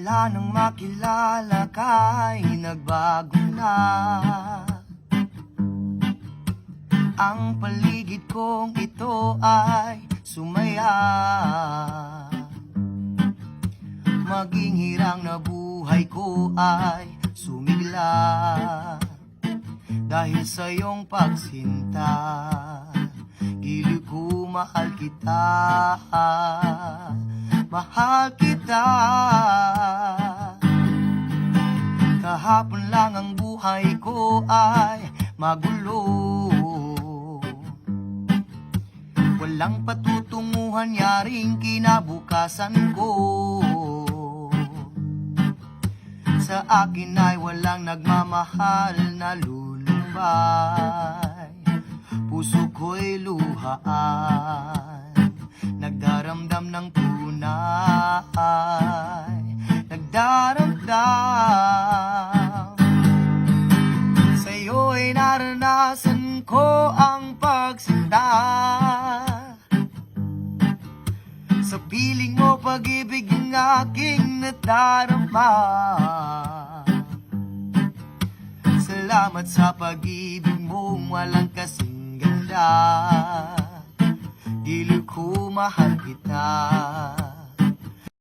Mula nang makilala ka'y nagbago na. Ang paligid kong ito ay sumaya. Maging hirang na buhay ko ay sumigla. Dahil sa iyong pagsinta Giliw ko mahal kita. Mahal kita Kahapon lang ang buhay ko ay magulo. Walang patutunguhan yaring kinabukasan ko. Sa akin ay walang nagmamahal na lulumbay Puso ko'y luhaan. Nagdaramdam ng tunay. Nagdaramdam ko ang pagsinta Sa piling mo pag-ibig ang aking nadarama. Salamat sa pag-ibig mong walang kasing ganda. Dilo ko mahal kita